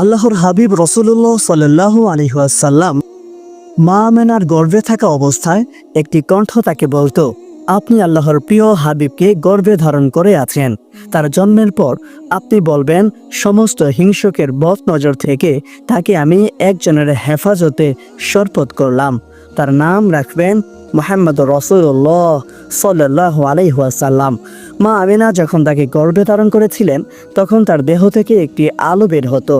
আল্লাহর হাবিব রসুল্লাহ সাল্লাহ আলহাসাল্লাম মা আমেনার গর্ভে থাকা অবস্থায় একটি কণ্ঠ তাকে বলতো, আপনি আল্লাহর প্রিয় হাবিবকে গর্ভে ধারণ করে আছেন। তার জন্মের পর আপনি বলবেন, সমস্ত হিংসকের বদ নজর থেকে তাকে আমি একজনের হেফাজতে শরপত করলাম। তার নাম রাখবেন মোহাম্মদ রসুল্লাহ সাল্লাহ আলাইহাসাল্লাম মা আমিনা যখন তাকে গর্ভে ধারণ করেছিলেন, তখন তার দেহ থেকে একটি আলো বের হতো।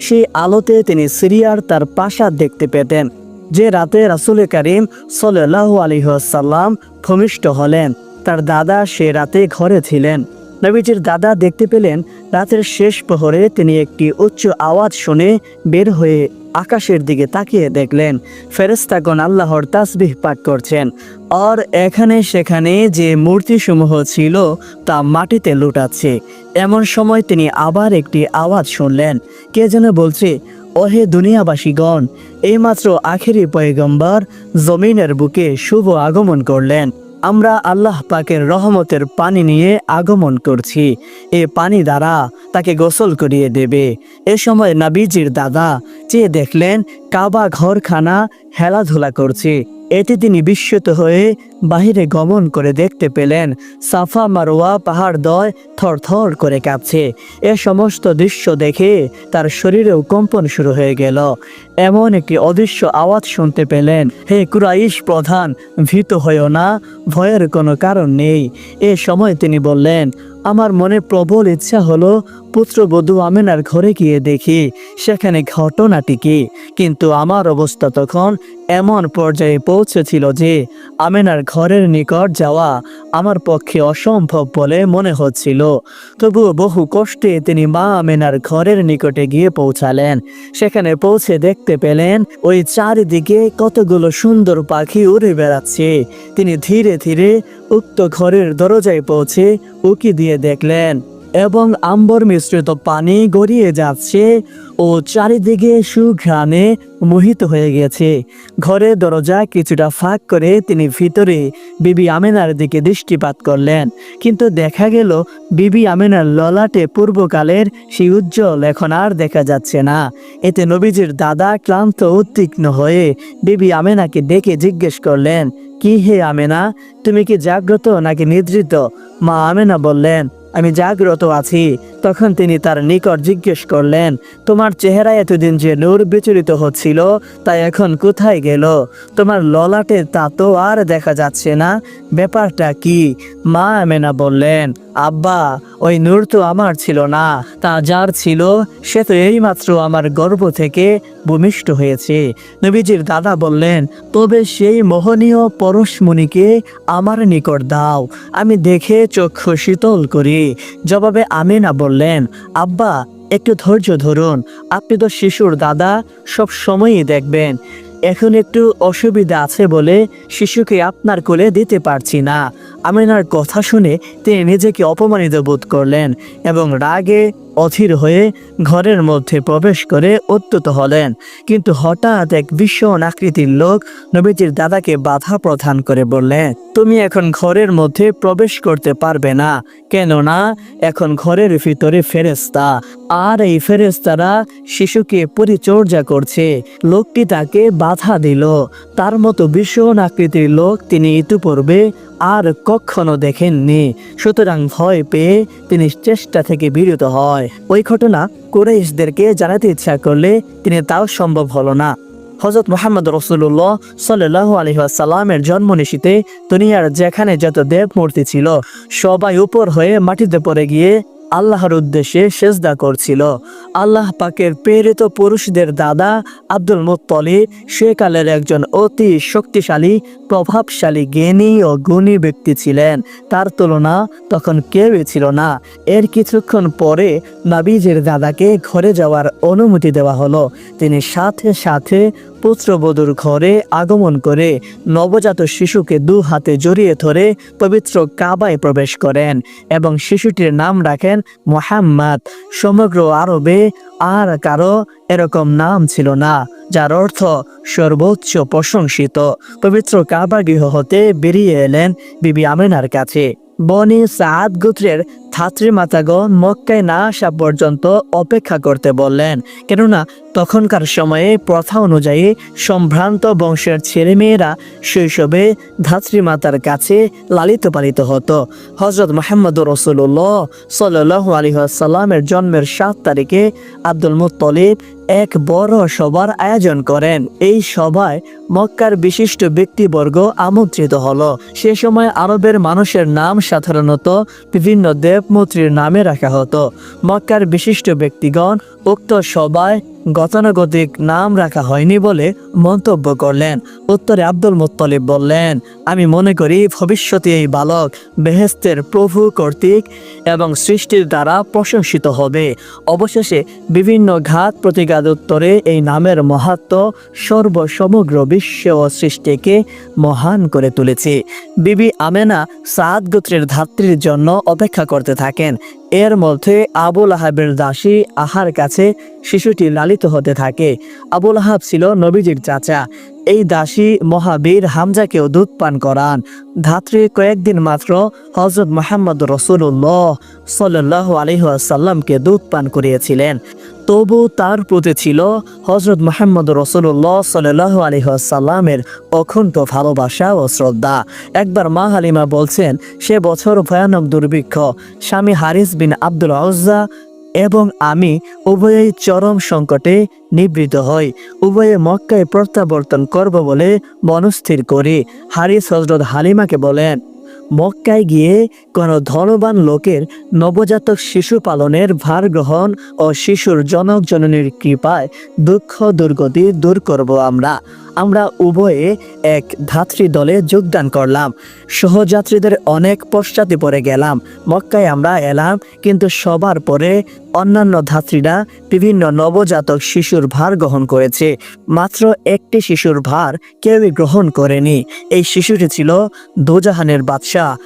সেই আলোতে তিনি সিরিয়ার তার প্রাসাদ দেখতে পেতেন, যে রাতে রাসুল করিম সাল্লাহ আলহাসাল্লাম ভূমিষ্ঠ হলেন। তার দাদা সে রাতে ঘরে ছিলেন। নবীজির দাদা দেখতে পেলেন, রাতের শেষ প্রহরে তিনি একটি উচ্চ আওয়াজ শুনে বের হয়ে আকাশের দিকে তাকিয়ে দেখলেন ফেরেস্তাগণ আল্লাহর তাসবিহ পাঠ করছেন। আর এখানে সেখানে যে মূর্তিসমূহ ছিল, তা মাটিতে লুটাচ্ছে। এমন সময় তিনি আবার একটি আওয়াজ শুনলেন। কে যেন বলছে, ওহে দুনিয়াবাসীগণ, এইমাত্র আখেরি পয়গম্বর জমিনের বুকে শুভ আগমন করলেন। আমরা আল্লাহ পাকের রহমতের পানি নিয়ে আগমন করছি। এ পানি দ্বারা তাকে গোসল করিয়ে দেবে। এ সময় নাবিজির দাদা চেয়ে দেখলেন, কাবা ঘরখানা হেলাধুলা করছে। এতে তিনি বিস্মিত হয়ে বাহিরে গমন করে দেখতে পেলেন সাফা মারোয়া পাহাড় দয় থরথর করে কাঁপছে। এ সমস্ত দৃশ্য দেখে তার শরীরেও কম্পন শুরু হয়ে গেল। এমন একটি অদৃশ্য আওয়াজ শুনতে পেলেন, হে কুরাইশ প্রধান, ভীত হয়েও না, ভয়ের কোনো কারণ নেই। এ সময় তিনি বললেন আমার মনে প্রবল ইচ্ছা হলো পুত্রবধূ আমেনার ঘরে গিয়ে দেখি সেখানে ঘটনাটি কি কিন্তু আমার অবস্থা তখন এমন পর্যায়ে পৌঁছেছিল যে আমেনার ঘরের নিকট যাওয়া আমার পক্ষে অসম্ভব বলে মনে হচ্ছিল। তবুও বহু কষ্টে তিনি মা আমেনার ঘরের নিকটে গিয়ে পৌঁছালেন। সেখানে পৌঁছে দেখতে পেলেন ওই চারিদিকে কতগুলো সুন্দর পাখি উড়ে বেড়াচ্ছে। তিনি ধীরে ধীরে উক্ত ঘরের দরজায় পৌঁছে উকি দিয়ে দেখলেন, এবং আম্বর মিশ্রিত পানি গড়িয়ে যাচ্ছে ও চারিদিকে সুঘ্রাণে মোহিত হয়ে গেছে। ঘরের দরজা কিছুটা ফাঁক করে তিনি ভিতরে বিবি আমেনার দিকে দৃষ্টিপাত করলেন, কিন্তু দেখা গেল বিবি আমেনার ললাটে পূর্বকালের সেই উজ্জ্বল এখন আর দেখা যাচ্ছে না। এতে নবীজির দাদা ক্লান্ত উদ্বিগ্ন হয়ে বিবি আমেনাকে ডেকে জিজ্ঞেস করলেন কি হে আমেনা? তুমি কি জাগ্রত নাকি নিদ্রিত? মা আমেনা বললেন আমি জাগ্রত আছি। তখন তিনি তার নিকট জিজ্ঞেস করলেন, তোমার চেহারা এতদিন যে নূর বিচলিত হচ্ছিল, তা এখন কোথায় গেল? তোমার ললাটে তা তো আর দেখা যাচ্ছে না। ব্যাপারটা কি? মা আমেনা বললেন, আব্বা, ওই নূর তো আমার ছিল না, তা যার ছিল, সে তো এইমাত্র আমার গর্ব থেকে ভূমিষ্ঠ হয়েছে। নবীজির দাদা বললেন, তবে সেই মোহনীয় পরশমণিকে আমার নিকট দাও। আমি দেখে চক্ষু শীতল করি। জবাবে আমিনা বললেন, আব্বা, একটু ধৈর্য ধরুন। আপনি তো শিশুর দাদা, সব সময়ই দেখবেন। এখন একটু অসুবিধা আছে বলে শিশুকে আপনার কোলে দিতে পারছি না। আমিনার কথা শুনে তিনি নিজেকে অপমানিত বোধ করলেন এবং রাগে অধীর হয়ে ঘরের মধ্যে প্রবেশ করে উত্তুত হলেন। কিন্তু হঠাৎ এক ভীষণ আকৃতির লোক নবীজির দাদাকে বাধা প্রদান করে বললেন, তুমি এখন ঘরের মধ্যে প্রবেশ করতে পারবে না। কেননা এখন ঘরের ভিতরে ফেরেস্তা আর এই ফেরেস্তারা শিশুকে পরিচর্যা করছে। লোকটি তাকে বাধা দিল। তার মতো ভীষণ আকৃতির লোক তিনি ইতিপূর্বে আর কখনো দেখেননি। সুতরাং ভয় পেয়ে তিনি চেষ্টা থেকে বিরত হয়। ওই ঘটনা কুরাইশদেরকে জানাতে ইচ্ছা করলে তিনি তাও সম্ভব হলো না। হজরত মোহাম্মদ রসুল্লাহ সাল্লাহ আলহিহাসাল্লামের জন্ম নিশিতে দুনিয়ার যেখানে যত দেব মূর্তি ছিল, সবাই উপর হয়ে মাটিতে পড়ে গিয়ে আল্লাহর উদ্দেশ্যে সেজদা করছিল। আল্লাহ পাকের প্রেরিত পুরুষদের দাদা আব্দুল মুত্তলিব সেকালের একজন অতি শক্তিশালী, প্রভাবশালী, জ্ঞানী ও গুণী ব্যক্তি ছিলেন। তার তুলনা তখন কেউই ছিল না। এর কিছুক্ষণ পরে নাবিজের দাদাকে ঘরে যাওয়ার অনুমতি দেওয়া হলো। তিনি সাথে সাথে পুত্রবধূর ঘরে আগমন করে নবজাত শিশুকে দু হাতে জড়িয়ে ধরে পবিত্র কাবায় প্রবেশ করেন এবং শিশুটির নাম রাখেন মোহাম্মদ। সমগ্র আরবে আর কারও এরকম নাম ছিল না, যার অর্থ সর্বোচ্চ প্রশংসিত। পবিত্র কাবা গৃহ হতে বেরিয়ে এলেন বিবি আমিনার কাছে। বনি সাদ গোত্রের ছাত্রী মাতাগণ মক্কায় না আসা পর্যন্ত অপেক্ষা করতে বললেন, কেননা তখনকার সময়ে প্রথা অনুযায়ী সম্ভ্রান্ত বংশের ছেলেমেয়েরা শৈশবে ধাত্রী মাতার কাছে লালিত পালিত হতো। হজরত মাহমদ রসুল্লাহ সাল্লাহ আলহাসাল্লামের জন্মের সাত তারিখে আব্দুল মুত্তলিব এক বড় সভার আয়োজন করেন। এই সভায় মক্কার বিশিষ্ট ব্যক্তিবর্গ আমন্ত্রিত হলো। সে সময় আরবের মানুষের নাম সাধারণত বিভিন্ন দেবমন্ত্রীর নামে রাখা হতো। মক্কার বিশিষ্ট ব্যক্তিগণ উক্ত সভায় গতানুগতিক নাম রাখা হয়নি বলে মন্তব্য করলেন। উত্তরে আব্দুল মুত্তলিব বললেন, আমি মনে করি ভবিষ্যতে এই বালক বেহেস্তের প্রভু কর্তৃক এবং সৃষ্টির দ্বারা প্রশংসিত হবে। অবশেষে বিভিন্ন ঘাত প্রতিঘাত উত্তরে এই নামের মাহাত্ম সর্বসমগ্র বিশ্ব ও সৃষ্টিকে মহান করে তুলেছে। বিবি আমেনা সাদ গোত্রের ধাত্রীর জন্য অপেক্ষা করতে থাকেন। এর মধ্যে আবুল আহাবের দাসী আহার কাছে শিশুটি লালিত হতে থাকে। আবুল আহাব ছিল নবীজির চাচা। এই দাসী মহাবীর হামজাকেও দুধ পান করান। ধাত্রী কয়েকদিন মাত্র হজরত মোহাম্মদ রসুল্লাহ সাল্লাহ আলহাসাল্লামকে দুধ পান করিয়েছিলেন। তবু তার প্রতি ছিল হজরত মোহাম্মদ রসুল্লাহ সাল্লাহ আলহাসাল্লামের অখণ্ড ভালোবাসা ও শ্রদ্ধা। একবার মা হালিমা বলছেন, সে বছর ভয়ানক দুর্ভিক্ষ। স্বামী হারিস বিন আব্দুল আউজ্জা এবং আমি উভয়েই চরম সংকটে নিবৃত হই। উভয়ে মক্কায় প্রত্যাবর্তন করব বলে মনস্থির করি। হারিস হজরত হালিমাকে বলেন মক্কায় গিয়ে কোনো ধনবান লোকের নবজাতক শিশু পালনের ভার গ্রহণ ও শিশুর জনক জননীর কৃপায় দুঃখ দুর্গতি দূর করব আমরা। আমরা উভয়ে এক ধাত্রী দলে যোগদান করলাম। সহযাত্রীদের অনেক পশ্চাতে পরে গেলাম। মক্কায় আমরা এলাম, কিন্তু সবার পরে অন্যান্য ধাত্রীরা বিভিন্ন নবজাতক শিশুর ভার গ্রহণ করেছে। মাত্র একটি শিশুর ভার কেউই গ্রহণ করেনি। এই শিশুটি ছিল দোজাহানের বাদশাহ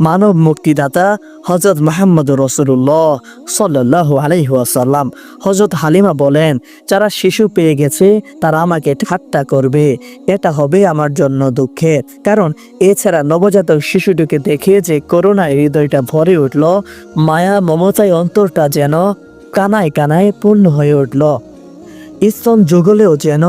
মানব মুক্তিদাতা হজরত মাহমদ রসুল্লাহ সাল্লাহ আলহিহাসাল্লাম হজরত হালিমা বলেন, যারা শিশু পেয়ে গেছে, তারা আমাকে ঠাট্টা করবে। এটা হবে আমার জন্য দুঃখের। কারণ এছাড়া নবজাতক শিশুটিকে দেখে যে করোনায় হৃদয়টা ভরে উঠল, মায়া মমতায় অন্তরটা যেন কানায় কানায় পূর্ণ হয়ে উঠল। স্তন যুগলেও যেন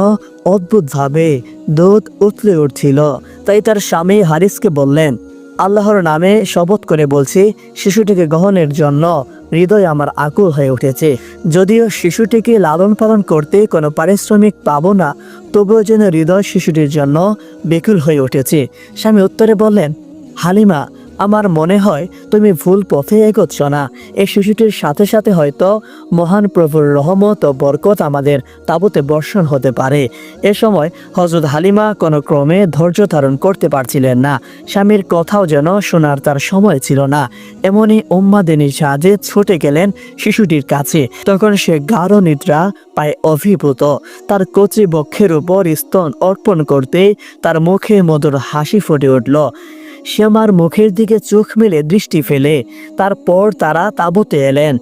অদ্ভুতভাবে দুধ উতলে উঠছিল। তাই তার স্বামী হারিসকে বললেন আল্লাহর নামে শপথ করে বলছি, শিশুটিকে গ্রহণের জন্য হৃদয় আমার আকুল হয়ে উঠেছে। যদিও শিশুটিকে লালন পালন করতে কোনো পারিশ্রমিক পাব না, তবুও যেন হৃদয় শিশুটির জন্য বেকুল হয়ে উঠেছে। স্বামী উত্তরে বললেন, হালিমা আমার মনে হয় তুমি ভুল পথে এগোচ্ছ না। এই শিশুটির সাথে সাথে হয়তো মহান প্রভুর রহমত ও বরকত আমাদের তাবুতে বর্ষণ হতে পারে। এ সময় হজরত হালিমা কোনো ক্রমে ধৈর্য ধারণ করতে পারছিলেন না। স্বামীর কথাও যেন শোনার তার সময় ছিল না। এমনই উম্মাদিনীর সাহায্যে ছুটে গেলেন শিশুটির কাছে। তখন সে গাঢ় নিদ্রা পায় অভিভূত। তার কচি বক্ষের উপর স্তন অর্পণ করতে তার মুখে মধুর হাসি ফুটে উঠল। সে আমার মুখের দিকে চোখ মেলে দৃষ্টি ফেলে। তারপর তারা তাঁবুতে এলেন।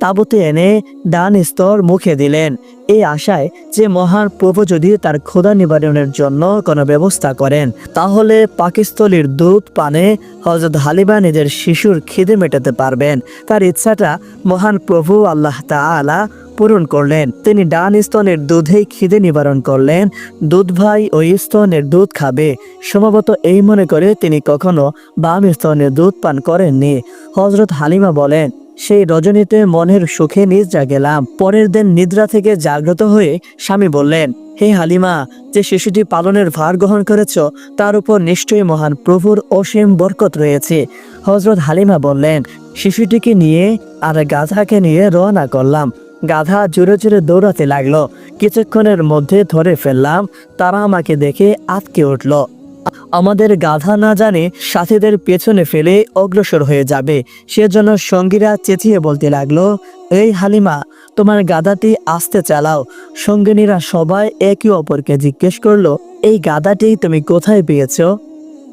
তাঁবুতে এনে ডান স্তর মুখে দিলেন। এই আশায় যে মহান প্রভু যদি তার ক্ষুধা নিবারণের জন্য কোনো ব্যবস্থা করেন, তাহলে পাকিস্তলির দুধ পানে হজরত হালিমা নিজের শিশুর খিদে মেটাতে পারবেন। তার ইচ্ছাটা মহান প্রভু আল্লাহ তাআলা পূরণ করলেন। তিনি ডান স্তনের দুধেই খিদে নিবারণ করলেন। দুধ ভাই ওই স্তনের দুধ খাবে। সম্ভবত এই মনে করে তিনি কখনো বাম স্তনের দুধ পান করেননি। হজরত হালিমা বলেন, সেই রজনীতে মনের সুখে নিদ্রা গেলাম। পরের দিন নিদ্রা থেকে জাগ্রত হয়ে স্বামী বললেন, হে হালিমা, যে শিশুটি পালনের ভার গ্রহণ করেছ, তার উপর নিশ্চয়ই মহান প্রভুর অসীম বরকত রয়েছে। হজরত হালিমা বললেন, শিশুটিকে নিয়ে আর গাধাকে নিয়ে রওনা করলাম। গাধা জোরে জোরে দৌড়াতে লাগল। কিছুক্ষণের মধ্যে ধরে ফেললাম, তারা আমাকে দেখে আটকে উঠল। আমাদের গাধা না জানে সাথীদের পেছনে ফেলে অগ্রসর হয়ে যাবে। সেজন্য সঙ্গীরা চেঁচিয়ে বলতে লাগল, এই হালিমা, তোমার গাধাটি আসতে চালাও। সঙ্গিনীরা সবাই একে অপরকে জিজ্ঞেস করল, এই গাধাটি তুমি কোথায় পেয়েছ?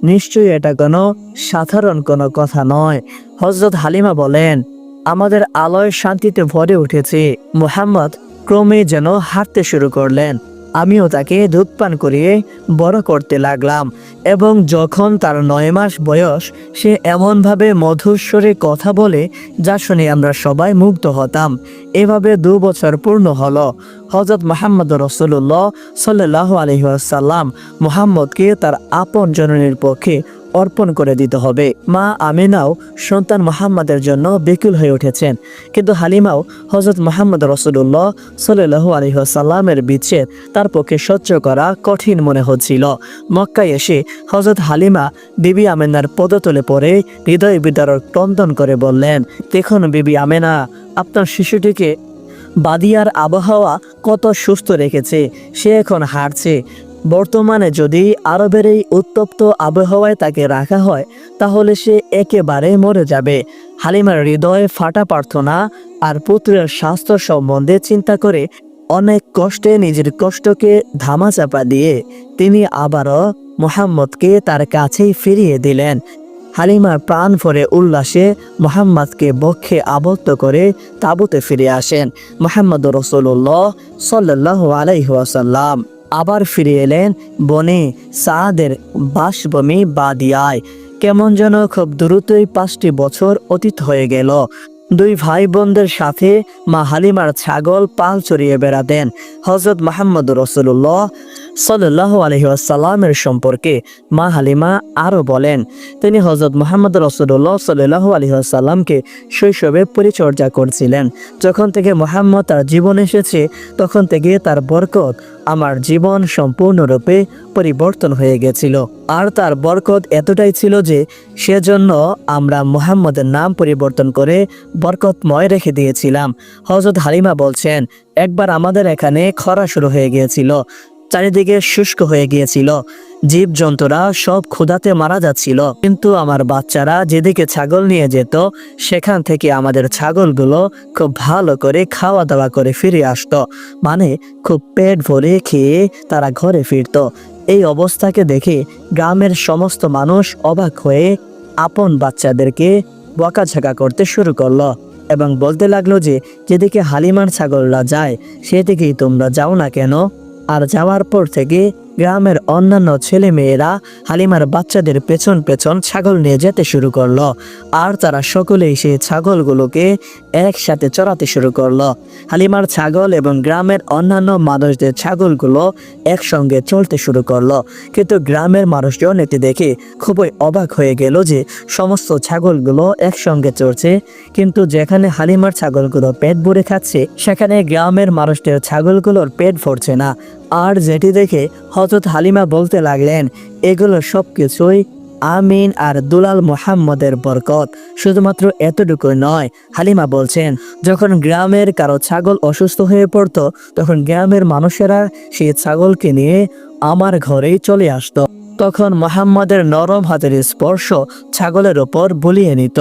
নিশ্চয়ই এটা কোনো সাধারণ কোনো কথা নয় হজরত হালিমা বলেন। আমাদের আলোয় শান্তিতে ভরে উঠেছে। মুহাম্মদ ক্রমে যেন হাঁটতে শুরু করলেন। আমিও তাকে দুধ পান করিয়ে বড় করতে লাগলাম এবং যখন তার নয় মাস বয়স, সে এমনভাবে মধুস্বরে কথা বলে যা শুনে আমরা সবাই মুগ্ধ হতাম। এভাবে দু বছর পূর্ণ হলো। হজরত মোহাম্মদ রসুল্লাহ সাল্লাহ আলহিহাসাল্লাম মোহাম্মদকে তার আপন জননীর পক্ষে অর্পণ করে দিতে হবে। মা আমিনাও সন্তান মোহাম্মদের জন্য বেকুল হয়ে উঠেছেন। কিন্তু হালিমাও হজরত মোহাম্মদ রসুল্লাহ সাল্লু আলহিহাসাল্লামের বিচ্ছেদ তার পক্ষে সহ্য করা কঠিন মনে হচ্ছিল। মক্কায় এসে হজরত হালিমা বিবি আমেনার পদতলে পড়ে হৃদয় বিদারক ক্রন্দন করে বললেন, দেখুন বিবি আমেনা, আপনার শিশুটিকে বাদিয়ার আবহাওয়া কত সুস্থ রেখেছে, সে এখন হারছে বর্তমানে যদি আরবের এই উত্তপ্ত আবহাওয়ায় তাকে রাখা হয়, তাহলে সে একেবারে মরে যাবে। হালিমার হৃদয়ে ফাটা প্রার্থনা আর পুত্রের স্বাস্থ্য সম্বন্ধে চিন্তা করে অনেক কষ্টে নিজের কষ্টকে ধামাচাপা দিয়ে তিনি আবারও মোহাম্মদকে তার কাছেই ফিরিয়ে দিলেন। হালিমার প্রাণ ভরে উল্লাসে মোহাম্মদকে বক্ষে আবদ্ধ করে তাঁবুতে ফিরে আসেন মোহাম্মদ রসুল্লাহ সাল্লাহ আলাইহাসাল্লাম আবার ফিরে এলেন বনে সাদের বাসভূমি বাদিয়ায়। কেমন যেন খুব দ্রুতই পাঁচটি বছর অতীত হয়ে গেল। দুই ভাই বোনদের সাথে মা হালিমার ছাগল পাল চড়িয়ে বেড়াতেন। হজরত মাহমুদ রসুল্লাহ সাল্লাহ আলহিহাসাল্লামের সম্পর্কে মা হালিমা আরও বলেন, তিনি হজরত মোহাম্মদ রসুল্লাহ সাল্লাহ আলহিহাসাল্লামকে শৈশবে পরিচর্যা করছিলেন। যখন থেকে মোহাম্মদ তার জীবন এসেছে, তখন থেকে তার বরকত আমার জীবন সম্পূর্ণরূপে পরিবর্তন হয়ে গেছিল। আর তার বরকত এতটাই ছিল যে, সেজন্য আমরা মুহাম্মদের নাম পরিবর্তন করে বরকতময় রেখে দিয়েছিলাম। হজরত হালিমা বলছেন, একবার আমাদের এখানে খরা শুরু হয়ে গিয়েছিল। চারিদিকে শুষ্ক হয়ে গিয়েছিল। জীব জন্তুরা সব ক্ষুধাতে মারা যাচ্ছিল। কিন্তু আমার বাচ্চারা যেদিকে ছাগল নিয়ে যেত, সেখান থেকে আমাদের ছাগলগুলো খুব ভালো করে খাওয়া দাওয়া করে ফিরে আসতো। মানে খুব পেট ভরে খেয়ে তারা ঘরে ফিরতো। এই অবস্থাকে দেখে গ্রামের সমস্ত মানুষ অবাক হয়ে আপন বাচ্চাদেরকে বকাঝাকা করতে শুরু করল এবং বলতে লাগল যে, যেদিকে হালিমার ছাগলরা যায়, সেদিকেই তোমরা যাও না কেন? আর যাওয়ার পর থেকে গ্রামের অন্যান্য ছেলে মেয়েরা হালিমার বাচ্চাদের পেছন পেছন ছাগল নিয়ে যেতে শুরু করল, আর তারা সকলেই সেই ছাগলগুলোকে একসাথে চড়াতে শুরু করল। হালিমার ছাগল এবং গ্রামের অন্যান্য মানুষদের ছাগলগুলো একসঙ্গে চলতে শুরু করল, কিন্তু গ্রামের মানুষজন এটি দেখে খুবই অবাক হয়ে গেল যে সমস্ত ছাগলগুলো একসঙ্গে চড়ছে, কিন্তু যেখানে হালিমার ছাগলগুলো পেট ভরে খাচ্ছে, সেখানে গ্রামের মানুষদের ছাগলগুলোর পেট ভরছে না। আর যেটি দেখে হজরত হালিমা বলতে লাগলেন, এগুলো সব কিছুই আমিন আর দুলাল মোহাম্মদের বরকত। শুধুমাত্র এতটুকু নয়, হালিমা বলছেন, যখন গ্রামের কারও ছাগল অসুস্থ হয়ে পড়তো, তখন গ্রামের মানুষেরা সেই ছাগলকে নিয়ে আমার ঘরেই চলে আসতো। তখন মোহাম্মদের নরম হাতের স্পর্শ ছাগলের ওপর বলিয়ে নিত।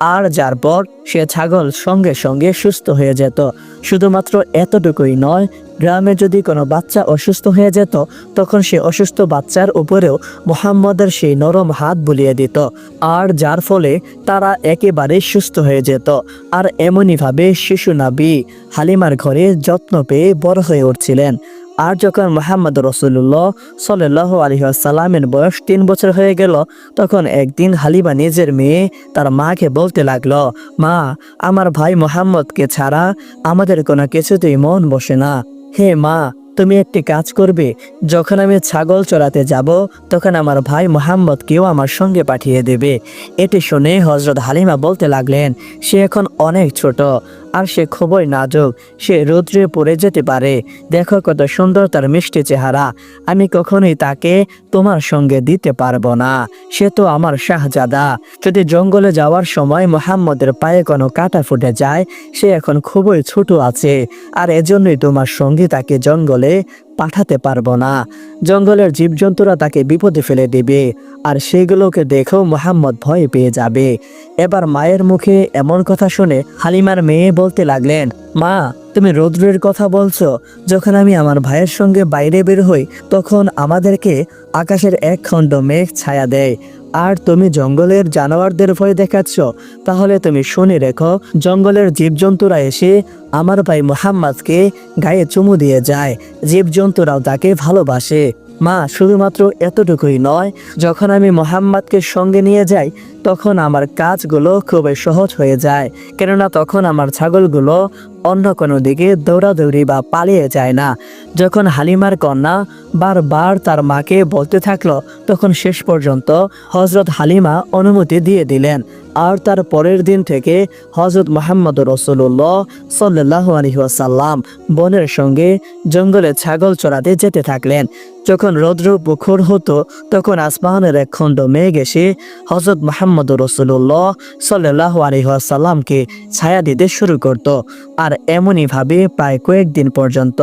আর যার পর সে ছাগল সঙ্গে সঙ্গে সুস্থ হয়ে যেত। শুধুমাত্র এতটুকুই নয়, গ্রামে যদি কোনো বাচ্চা অসুস্থ হয়ে যেত, তখন সে অসুস্থ বাচ্চার উপরেও মোহাম্মদের সেই নরম হাত বুলিয়ে দিত। আর যার ফলে তারা একেবারে সুস্থ হয়ে যেত। আর এমনইভাবে শিশু নাবি হালিমার ঘরে যত্ন পেয়ে বড় হয়ে উঠছিলেন। আর যখন মোহাম্মদ রসুল্লাহ সাল্লাহ আলহিহাসাল্লামের বয়স তিন বছর হয়ে গেল, তখন একদিন হালিমা নিজের মেয়ে তার মাকে বলতে লাগল, মা, আমার ভাই মোহাম্মদকে ছাড়া আমাদের কোনো কিছুতেই মন বসে না। হে মা, তুমি একটি কাজ করবে। যখন আমি ছাগল চড়াতে যাব, তখন আমার ভাই মোহাম্মদকেও আমার সঙ্গে পাঠিয়ে দেবে। এটি শুনে হজরত হালিমা বলতে লাগলেন, সে এখন অনেক ছোট। আর সে খুবই নাজুক, সে রৌদ্রে পড়ে যেতে পারে। দেখো কত সুন্দর তার মিষ্টি চেহারা। আমি কখনোই তাকে তোমার সঙ্গে দিতে পারব না। সে তো আমার শাহজাদা। যদি জঙ্গলে যাওয়ার সময় মোহাম্মদের পায়ে কোনো কাটা ফুটে যায়, সে এখন খুবই ছোট আছে। আর এজন্যই তোমার সঙ্গে তাকে জঙ্গলে পাঠাতে পারব না। জঙ্গলের জীবজন্তুরা তাকে বিপদে ফেলে দেবে, আর সেগুলোকে দেখেও মোহাম্মদ ভয় পেয়ে যাবে। এবার মায়ের মুখে এমন কথা শুনে হালিমার মেয়ে বলতে লাগলেন, মা, তুমি রৌদ্রের কথা বলছো। যখন আমি আমার ভাইয়ের সঙ্গে বাইরে বের হই, তখন আমাদেরকে আকাশের এক খণ্ড মেঘ ছায়া দেয়। আর তুমি জঙ্গলের জানোয়ারদের ভয় দেখাচ্ছ, তাহলে তুমি শুনে রেখো, জঙ্গলের জীবজন্তুরা এসে আমার ভাই মোহাম্মদকে গায়ে চুমু দিয়ে যায়, জীবজন্তুরাও তাকে ভালোবাসে। মা, শুধুমাত্র এতটুকুই নয়, যখন আমি মোহাম্মদকে সঙ্গে নিয়ে যাই, তখন আমার কাজগুলো খুবই সহজ হয়ে যায়, কেননা তখন আমার ছাগলগুলো অন্য কোনো দিকে দৌড়াদৌড়ি বা পালিয়ে যায় না। যখন হালিমার কন্যা বারবার তার মাকে বলতে থাকল, তখন শেষ পর্যন্ত হজরত হালিমা অনুমতি দিয়ে দিলেন। আর তার পরের দিন থেকে হজরত মোহাম্মদ রসুল্লাহ সাল্লাহ আলহিহাসাল্লাম বোনের সঙ্গে জঙ্গলে ছাগল চড়াতে যেতে থাকলেন। যখন রৌদ্র পুকুর হতো, তখন আসমানের এক খণ্ড মেঘ এসে হজরত মোহাম্মদ রসুল্লাহ সাল্লাহ আলহিহাসাল্লামকে ছায়া দিতে শুরু করত। আর এমনইভাবে প্রায় কয়েকদিন পর্যন্ত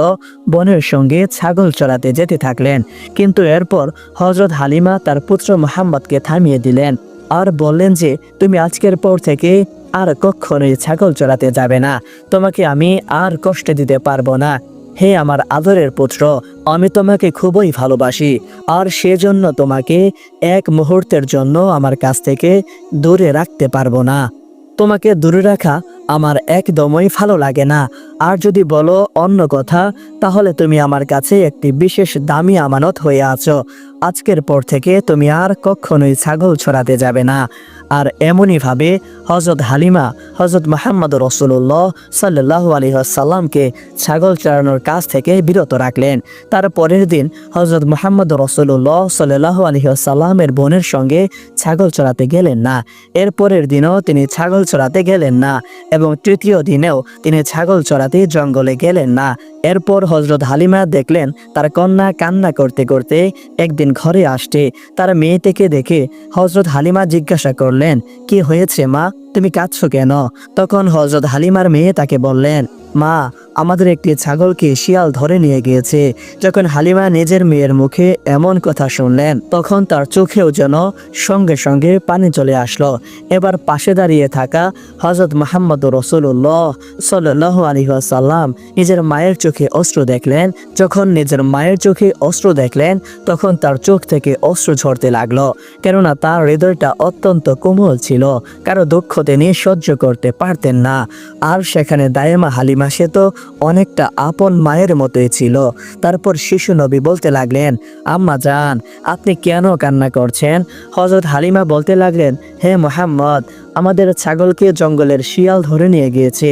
বনের সঙ্গে ছাগল চড়াতে যেতে থাকলেন। কিন্তু এরপর হজরত হালিমা তার পুত্র মোহাম্মদকে থামিয়ে দিলেন আর বললেন যে, তুমি আজকের পর থেকে আর কখনোই ছাগল চড়াতে যাবে না। তোমাকে আমি আর কষ্ট দিতে পারব না। হে আমার আদরের পুত্র, আমি তোমাকে খুবই ভালোবাসি আর সেজন্য তোমাকে এক মুহূর্তের জন্য আমার কাছ থেকে দূরে রাখতে পারব না। তোমাকে দূরে রাখা আমার একদমই ভালো লাগে না। আর যদি বলো অন্য কথা, তাহলে তুমি আমার কাছে একটি বিশেষ দামি আমানত হয়ে আছো। আজকের পর থেকে তুমি আর কখনোই ছাগল ছড়াতে যাবে না। আর এমনইভাবে হজরত হালিমা হজরত মোহাম্মদ রসুল্লাহ সাল্লাহ আলহিহাসাল্লামকে ছাগল চড়ানোর কাজ থেকে বিরত রাখলেন। তার পরের দিন হজরত মোহাম্মদ রসুল্লাহ সাল্লাহ আলহিহাসাল্লামের বোনের সঙ্গে ছাগল চড়াতে গেলেন না। এর পরের দিনও তিনি ছাগল চড়াতে গেলেন না এবং তৃতীয় দিনেও তিনি ছাগল চড়াতে জঙ্গলে গেলেন না। এরপর হজরত হালিমা দেখলেন তার কন্যা কান্না করতে করতে একদিন ঘরে আসতে তার মেয়েটিকে দেখে হজরত হালিমা জিজ্ঞাসা করলেন, কি হয়েছে মা? তুমি কাঁদছো কেন? তখন হজরত হালিমার মেয়ে তাকে বললেন মা, আমাদের একটি ছাগলকে শিয়াল ধরে নিয়ে গিয়েছে। যখন হালিমা নিজের মেয়ের মুখে এমন কথা শুনলেন, তখন তার চোখেও যেন সঙ্গে সঙ্গে পানি চলে আসলো। এবার পাশে দাঁড়িয়ে থাকা হজরত মাহমদ রসুল্লাহ সাল্লাহ আলহিহাসাল্লাম নিজের মায়ের চোখে অস্ত্র দেখলেন। যখন নিজের মায়ের চোখে অস্ত্র দেখলেন, তখন তার চোখ থেকে অস্ত্র ঝরতে লাগল, কেননা তার হৃদয়টা অত্যন্ত কোমল ছিল। কারও দুঃখ তিনি সহ্য করতে পারতেন না। আর সেখানে দায়েমা হালিমা সে তো অনেকটা আপন মায়ের মতোই ছিল। তারপর শিশু নবী বলতে লাগলেন, আম্মা যান আপনি কেন কান্না করছেন? হজরত হালিমা বলতে লাগলেন, হে মোহাম্মদ, আমাদের ছাগলকে জঙ্গলের শিয়াল ধরে নিয়ে গিয়েছে।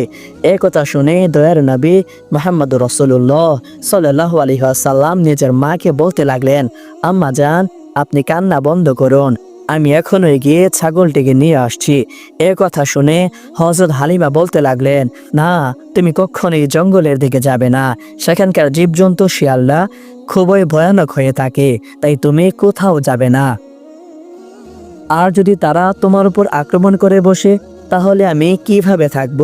এ কথা শুনে দয়ার নবী মোহাম্মদ রসুল্লাহ সাল্লাহ আলহিহাসাল্লাম নিজের মাকে বলতে লাগলেন, আম্মা যান আপনি কান্না বন্ধ করুন। আমি এখনই গিয়ে ছাগলটিকে নিয়ে আসছি। এ কথা শুনে হজরত হালিমা বলতে লাগলেন, না, তুমি কখনোই জঙ্গলের দিকে যাবে না। সেখানকার জীবজন্তু, শিয়ালরা খুবই ভয়ানক হয়ে থাকে, তাই তুমি কোথাও যাবে না। আর যদি তারা তোমার উপর আক্রমণ করে বসে তাহলে আমি কীভাবে থাকব?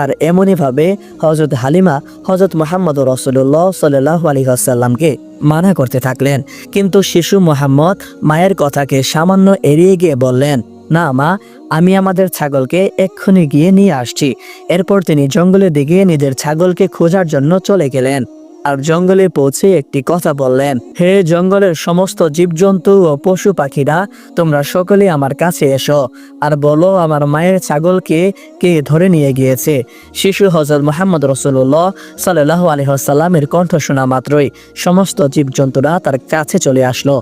আর এমনইভাবে হজরত হালিমা হজরত মোহাম্মদ রসুল্লাহ সাল্লাহ আলহিহাসাল্লামকে মানা করতে থাকলেন। কিন্তু শিশু মোহাম্মদ মায়ের কথাকে সামান্য এড়িয়ে গিয়ে বললেন, না মা, আমি আমাদের ছাগলকে এক্ষুনি গিয়ে নিয়ে আসছি। এরপর তিনি জঙ্গলের দিকে নিজের ছাগলকে খোঁজার জন্য চলে গেলেন। আর জঙ্গলে পৌঁছে একটি কথা বললেন, হে জঙ্গলের সমস্ত জীবজন্তু ও পশু পাখিরা, তোমরা সকলে আমার কাছে এসো, আর বলো আমার মায়ের ছাগলকে কে ধরে নিয়ে গিয়েছে? শিশু হজরত মোহাম্মদ রসুল্লাহ সাল্লাহ আলহিহাসাল্লামের কণ্ঠ শোনা মাত্রই সমস্ত জীবজন্তুরা তার কাছে চলে আসলো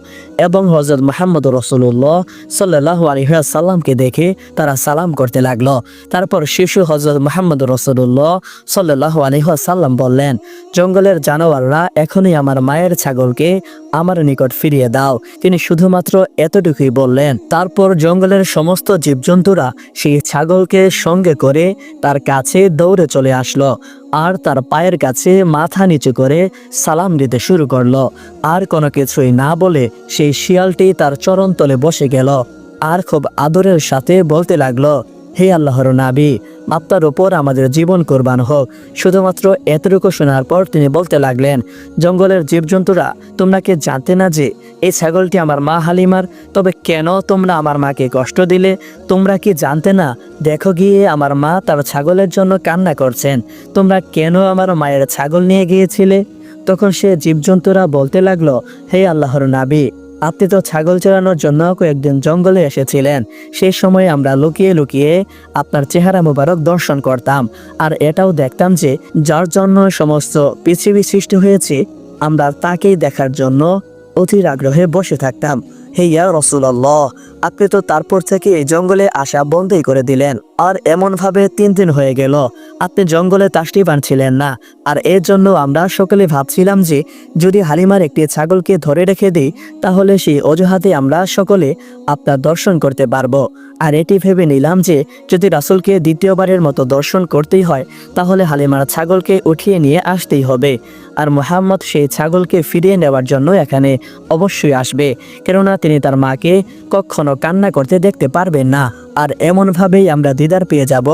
এবং হজরত মোহাম্মদ রসুল্লাহ সাল্লাহ আলহিহাসাল্লামকে দেখে তারা সালাম করতে লাগল। তারপর শিশু হজরত মোহাম্মদ রসুল্লাহ সাল্লাহ আলহিহাসাল্লাম বললেন, জঙ্গলের জানোয়াররা এখনই আমার মায়ের ছাগলকে আমার নিকট ফিরিয়ে দাও। তিনি শুধুমাত্র এতটুকুই বললেন। তারপর জঙ্গলের সমস্ত জীবজন্তুরা সেই ছাগলকে সঙ্গে করে তার কাছে দৌড়ে চলে আসলো আর তার পায়ের কাছে মাথা নিচু করে সালাম দিতে শুরু করল। আর কোনো কিছুই না বলে সেই শিয়ালটি তার চরণতলে বসে গেল আর খুব আদরের সাথে বলতে লাগল, হে আল্লাহর নাবি আপনার ওপর আমাদের জীবন কোরবান হোক। শুধুমাত্র এতটুকু শোনার পর তিনি বলতে লাগলেন, জঙ্গলের জীবজন্তুরা, তোমরা কি জানতে না যে এই ছাগলটি আমার মা হালিমার? তবে কেন তোমরা আমার মাকে কষ্ট দিলে? তোমরা কি জানতে না? দেখো গিয়ে আমার মা তার ছাগলের জন্য কান্না করছেন। তোমরা কেন আমার মায়ের ছাগল নিয়ে গিয়েছিলে? তখন সে জীবজন্তুরা বলতে লাগল, হে আল্লাহর নাবি আপনি তো ছাগল চড়ানোর জন্য কয়েকদিন জঙ্গলে এসেছিলেন। সেই সময় আমরা লুকিয়ে লুকিয়ে আপনার চেহারা মোবারক দর্শন করতাম। আর এটাও দেখতাম যে, যার জন্য সমস্ত পৃথিবী সৃষ্টি হয়েছে, আমরা তাকেই দেখার জন্য অধীর আগ্রহে বসে থাকতাম। হে ইয়া রসুল্লাহ আপনি তো তারপর থেকে এই জঙ্গলে আসা বন্ধই করে দিলেন। আর এমনভাবে তিন দিন হয়ে গেল, আপনি জঙ্গলে তাসটি বানছিলেন না। আর এর জন্য আমরা সকলে ভাবছিলাম যে, যদি হালিমার একটি ছাগলকে ধরে রেখে দিই, তাহলে সেই অজুহাতে আমরা সকলে আপনার দর্শন করতে পারব। আর এটি ভেবে নিলাম যে, যদি রাসুলকে দ্বিতীয়বারের মতো দর্শন করতেই হয়, তাহলে হালিমার ছাগলকে উঠিয়ে নিয়ে আসতেই হবে। আর মোহাম্মদ সেই ছাগলকে ফিরিয়ে নেওয়ার জন্য এখানে অবশ্যই আসবে। কেননা তিনি তার মাকে কখনো কান্না করতে দেখতে পারবেন না। আর এমনভাবেই আমরা দিদার পেয়ে যাব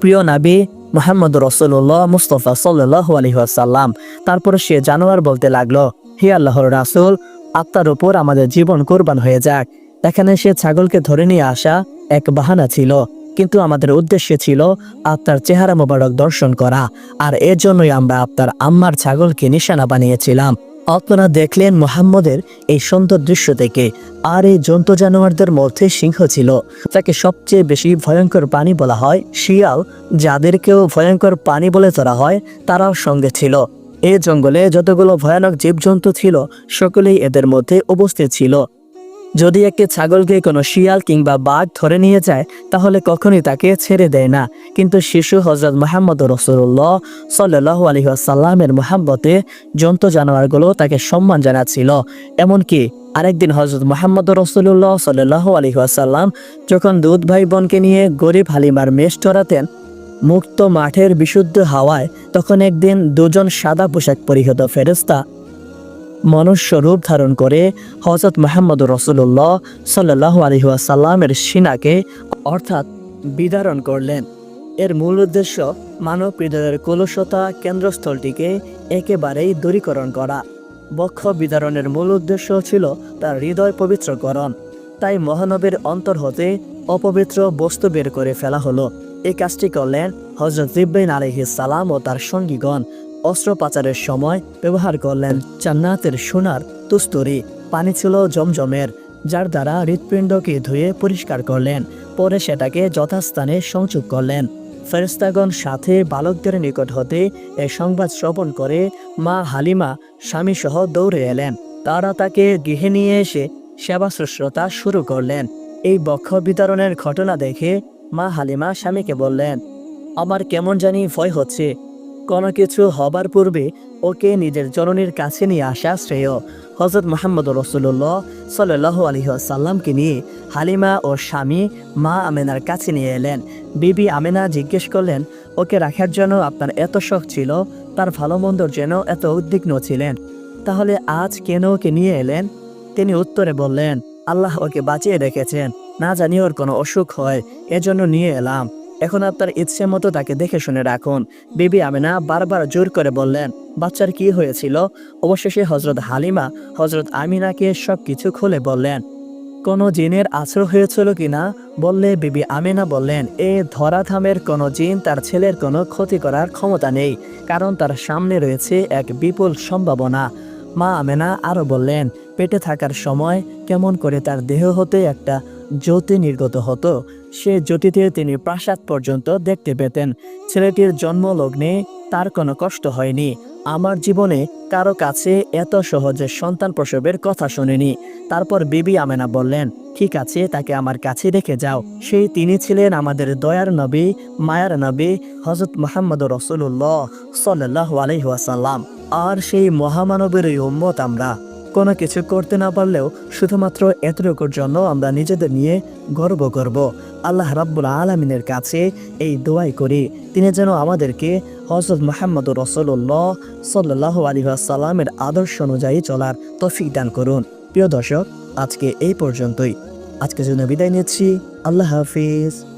প্রিয় নাবি মোহাম্মদ রসুল্লাহ মুস্তফা সাল্লাহ আলহিহাসাল্লাম তারপর সে জানোয়ার বলতে লাগল, হে আল্লাহর রাসুল, আপনার উপর আমাদের জীবন কোরবান হয়ে যাক। এখানে সে ছাগলকে ধরে নিয়ে আসা এক বাহানা ছিল। কিন্তু আমাদের উদ্দেশ্য ছিল আপনার চেহারা মোবারক দর্শন করা, আর এর জন্যই আমরা আপনার আম্মার ছাগলকে নিশানা বানিয়েছিলাম। আপনারা দেখলেন মোহাম্মদের এই সুন্দর দৃশ্য থেকে আর এই জন্তু জানোয়ারদের মধ্যে সিংহ ছিল, যাকে সবচেয়ে বেশি ভয়ঙ্কর প্রাণী বলা হয় শিয়াল, যাদেরকেও ভয়ঙ্কর প্রাণী বলে ধরা হয়, তারাও সঙ্গে ছিল। এই জঙ্গলে যতগুলো ভয়ানক জীবজন্তু ছিল, সকলেই এদের মধ্যে উপস্থিত ছিল। যদি একটি ছাগলকে কোনো শিয়াল কিংবা বাঘ ধরে নিয়ে যায়, তাহলে কখনই তাকে ছেড়ে দেয় না। কিন্তু শিশু হজরত মোহাম্মদ রসুল্লাহ সাল্লাহ আলহিহাসাল্লামের মোহাম্মতে জন্তু জানোয়ারগুলো তাকে সম্মান জানাচ্ছিল। এমনকি আরেকদিন হজরত মোহাম্মদ রসুল্লাহ সাল্লাহ আলহিহাসাল্লাম যখন দুধ ভাই বোনকে নিয়ে গরিব হালিমার মেষ চড়াতেন মুক্ত মাঠের বিশুদ্ধ হাওয়ায়, তখন একদিন দুজন সাদা পোশাক পরিহিত ফেরেস্তা মনুষ্য রূপ ধারণ করে হজরত মাহমদ রসুল্লাহ সাল্লাহ আলহিহাসাল্লামের সিনাকে অর্থাৎ বিদারণ করলেন। এর মূল উদ্দেশ্য মানব হৃদয়ের কলুষতা কেন্দ্রস্থলটিকে একেবারেই দূরীকরণ করা। বক্ষ বিদারণের মূল উদ্দেশ্য ছিল তার হৃদয় পবিত্রকরণ। তাই মহানবীর অন্তর হতে অপবিত্র বস্তু বের করে ফেলা হলো। এই কাজটি করলেন হজরত জিব্বাইন আলহিস সালাম ও তার সঙ্গীগণ। অস্ত্র পাচারের সময় ব্যবহার করলেন জান্নাতের সোনার তুস্তরি। পানি ছিল জমজমের, যার দ্বারা হৃৎপিণ্ডকে ধুয়ে পরিষ্কার করলেন, পরে সেটাকে যথাস্থানে সংযোগ করলেন। ফেরেস্তাগণ সাথে বালকদের নিকট হতে এ সংবাদ শ্রবণ করে মা হালিমা স্বামীসহ দৌড়ে এলেন। তারা তাকে গৃহে নিয়ে এসে সেবা শুশ্রূষা শুরু করলেন। এই বক্ষ বিতরণের ঘটনা দেখে মা হালিমা স্বামীকে বললেন, আমার কেমন জানি ভয় হচ্ছে। কোনো কিছু হবার পূর্বে ওকে নিজের জননীর কাছে নিয়ে আসা শ্রেয়। হজরত মোহাম্মদ রসুল্লাহ সাল্লাহ আলহিহাসাল্লামকে নিয়ে হালিমা ও স্বামী মা আমেনার কাছে নিয়ে এলেন। বিবি আমেনা জিজ্ঞেস করলেন, ওকে রাখার জন্য আপনার এত শখ ছিল, তার ভালো মন্দর যেন এত উদ্বিগ্ন ছিলেন। তাহলে আজ কেন ওকে নিয়ে এলেন? তিনি উত্তরে বললেন, আল্লাহ ওকে বাঁচিয়ে রেখেছেন। না জানি ওর কোনো অসুখ হয়, এজন্য নিয়ে এলাম। এখন আপনার ইচ্ছে মতো তাকে দেখে শুনে রাখুন। বিবি আমিনা বারবার জোর করে বললেন, বাচ্চার কি হয়েছিল? অবশেষে হজরত হালিমা হজরত আমিনাকে সব কিছু খুলে বললেন, কোনো জিনের আশ্রয় হয়েছিল কিনা বললে বিবি আমিনা বললেন, এ ধরাধামের কোনো জিন তার ছেলের কোনো ক্ষতি করার ক্ষমতা নেই, কারণ তার সামনে রয়েছে এক বিপুল সম্ভাবনা। মা আমেনা আরও বললেন, পেটে থাকার সময় কেমন করে তার দেহ হতে একটা জ্যোতি নির্গত হতো। সে জ্যোতিতে তিনি প্রাসাদ পর্যন্ত দেখতে পেতেন। ছেলেটির জন্মলগ্নে তার কোনো কষ্ট হয়নি। আমার জীবনে কারও কাছে এত সহজে সন্তান প্রসবের কথা শুনিনি। তারপর বিবি আমেনা বললেন, ঠিক আছে, তাকে আমার কাছে রেখে যাও। সেই তিনি ছিলেন আমাদের দয়ার নবী, মায়ার নবী হজরত মোহাম্মদ রসুল্লাহ সাল্লাহ আলহিহাসাল্লাম আর সেই মহামানবের উম্মত আমরা। কোনো কিছু করতে না পারলেও শুধুমাত্র এতটুকুর জন্য আমরা নিজেদের নিয়ে গর্ব করব। আল্লাহ রাব্বুল আলমিনের কাছে এই দোয়াই করি। তিনি যেন আমাদেরকে হজরত মোহাম্মদ রসল্লাহ সাল্লাহ আলী সাল্লামের আদর্শ অনুযায়ী চলার তফিক দান করুন। প্রিয় দর্শক, আজকে এই পর্যন্তই। আজকে জন্য বিদায় নিচ্ছি। আল্লাহ হাফিজ।